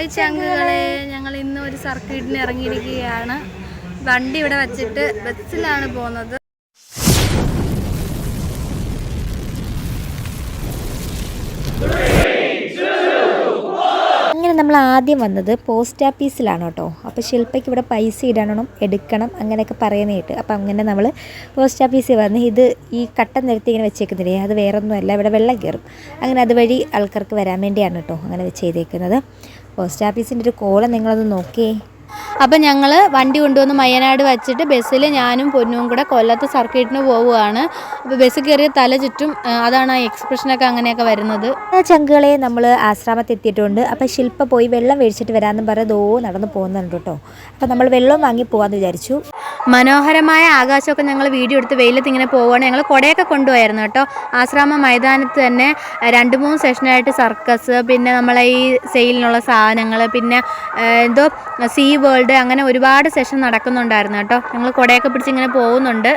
Hi ചങ്കുകളെ ഞങ്ങൾ ഇന്ന് ഒരു സർക്യൂട്ടിന് ഇറങ്ങിയിരിക്കുകയാണ്. വണ്ടി ഇവിടെ വെച്ചിട്ട് ബസ്സിലാണ് പോകുന്നത്. അങ്ങനെ നമ്മൾ ആദ്യം വന്നത് പോസ്റ്റ് ഓഫീസിലാണ് കേട്ടോ. അപ്പോൾ ശില്പയ്ക്ക് ഇവിടെ പൈസ ഇടണം എടുക്കണം അങ്ങനെയൊക്കെ പറയുന്നത് കേട്ട്. അപ്പോൾ അങ്ങനെ നമ്മൾ പോസ്റ്റ് ഓഫീസിൽ വന്ന് ഇത് ഈ കട്ടൻ നിരത്തി ഇങ്ങനെ വെച്ചേക്കുന്നില്ലേ? അത് വേറൊന്നുമല്ല ഇവിടെ വെള്ളം കയറും. അങ്ങനെ അതുവഴി ആൾക്കാർക്ക് വരാൻ വേണ്ടിയാണ് കേട്ടോ അങ്ങനെ ചെയ്തേക്കുന്നത് പോസ്റ്റ് ഓഫീസിന്റെ ഒരു കോളം നിങ്ങളൊന്ന് നോക്കിയേ. അപ്പം ഞങ്ങൾ വണ്ടി കൊണ്ടുവന്ന് മയ്യനാട് വെച്ചിട്ട് ബസ്സിൽ ഞാനും പൊന്നും കൂടെ കൊല്ലത്ത് സർക്കിട്ടിന് പോവുകയാണ്. അപ്പോൾ ബസ് കയറിയ തല ചുറ്റും അതാണ് ആ എക്സ്പ്രഷനൊക്കെ അങ്ങനെയൊക്കെ വരുന്നത്. ആ ചങ്കുകളെ നമ്മൾ ആശ്രമത്തിൽ എത്തിയിട്ടുണ്ട്. അപ്പോൾ ശില്പ പോയി വെള്ളം മേടിച്ചിട്ട് വരാമെന്ന് പറഞ്ഞ് ദോ നടന്ന് പോകുന്നുണ്ട് കേട്ടോ. അപ്പോൾ നമ്മൾ വെള്ളം വാങ്ങി പോകാമെന്ന് വിചാരിച്ചു. മനോഹരമായ ആകാശമൊക്കെ ഞങ്ങൾ വീഡിയോ എടുത്ത് വെയിലത്ത് ഇങ്ങനെ പോവുകയാണ്. ഞങ്ങൾ കുടയൊക്കെ കൊണ്ടുപോയായിരുന്നു കേട്ടോ. ആശ്രമ മൈതാനത്ത് തന്നെ രണ്ട് മൂന്ന് സെഷനായിട്ട് സർക്കസ് പിന്നെ നമ്മളെ ഈ സെയിലിനുള്ള സാധനങ്ങൾ പിന്നെ എന്തോ സീ വേൾഡ് അങ്ങനെ ഒരുപാട് സെഷൻ നടക്കുന്നുണ്ടായിരുന്നു കേട്ടോ. ഞങ്ങൾ കുടയൊക്കെ പിടിച്ച് ഇങ്ങനെ പോകുന്നുണ്ട്.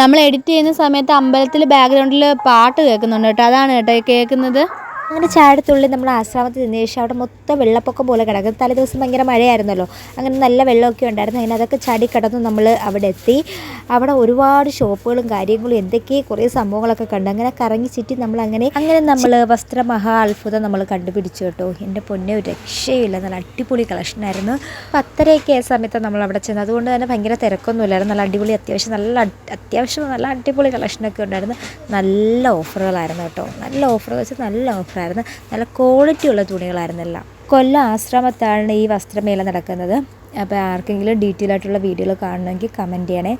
നമ്മൾ എഡിറ്റ് ചെയ്യുന്ന സമയത്ത് അമ്പലത്തിൽ ബാക്ക്ഗ്രൗണ്ടിൽ പാട്ട് കേൾക്കുന്നുണ്ട് കേട്ടോ. അതാണ് കേട്ടോ കേൾക്കുന്നത്. അങ്ങനെ ചാടത്തുള്ളി നമ്മൾ ആശ്രമത്തിൽ നിന്ന് ശേഷം അവിടെ മൊത്തം വെള്ളപ്പൊക്കം പോലെ കിടക്കും തലേ ദിവസം ഭയങ്കര മഴയായിരുന്നല്ലോ. അങ്ങനെ നല്ല വെള്ളമൊക്കെ ഉണ്ടായിരുന്നു. അങ്ങനെ അതൊക്കെ ചാടി കിടന്ന് നമ്മൾ അവിടെ എത്തി. അവിടെ ഒരുപാട് ഷോപ്പുകളും കാര്യങ്ങളും എന്തൊക്കെ കുറേ സംഭവങ്ങളൊക്കെ കണ്ടു. അങ്ങനെ കറങ്ങി ചുറ്റി നമ്മൾ അങ്ങനെ അങ്ങനെ നമ്മൾ വസ്ത്രമഹാ അത്ഭുതം നമ്മൾ കണ്ടുപിടിച്ചു കേട്ടോ. എന്റെ പൊന്നെ ഒരു രക്ഷയില്ല. നല്ല അടിപൊളി കളക്ഷനായിരുന്നു പത്തരയൊക്കെ ആയ സമയത്ത് നമ്മൾ അവിടെ ചെന്ന്. അതുകൊണ്ട് തന്നെ ഭയങ്കര തിരക്കൊന്നുമില്ലായിരുന്നു നല്ല അടിപൊളി അത്യാവശ്യം നല്ല അത്യാവശ്യം നല്ല അടിപൊളി കളക്ഷനൊക്കെ ഉണ്ടായിരുന്നു. നല്ല ഓഫറുകളായിരുന്നു കേട്ടോ. നല്ല ഓഫർ വെച്ചാൽ നല്ല ഓഫറായിരുന്നു നല്ല ക്വാളിറ്റി ഉള്ള തുണികളായിരുന്നു എല്ലാം. കൊല്ലം ആശ്രമത്താണ് ഈ വസ്ത്രമേല നടക്കുന്നത്. അപ്പോൾ ആർക്കെങ്കിലും ഡീറ്റെയിൽ ആയിട്ടുള്ള വീഡിയോകൾ കാണണമെങ്കിൽ കമന്റ് ചെയ്യണേ.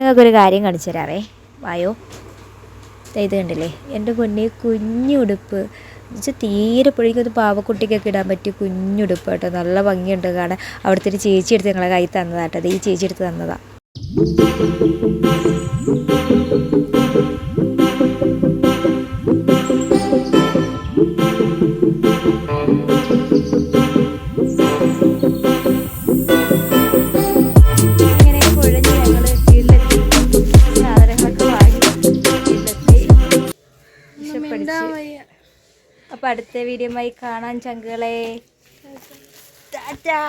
നിങ്ങൾക്കൊരു കാര്യം കാണിച്ചു തരാവേ. വായോ? ഇത് കണ്ടില്ലേ? എന്റെ പൊന്നെ കുഞ്ഞുടുപ്പ് എന്നുവെച്ചാൽ തീരെ പൊഴിക്കും ഒരു പാവക്കുട്ടിക്കൊക്കെ ഇടാൻ പറ്റിയ കുഞ്ഞുടുപ്പ് കേട്ടോ. നല്ല ഭംഗിയുണ്ട് കാണാൻ. അവിടുത്തെ ഒരു ചേച്ചി എടുത്ത് ഞങ്ങളെ കൈ തന്നതാട്ടോ അത് ഈ ചേച്ചി എടുത്ത് തന്നതാ. അപ്പോൾ അടുത്ത വീഡിയോയുമായി കാണാൻ ചങ്കുകളെ. ടാറ്റാ.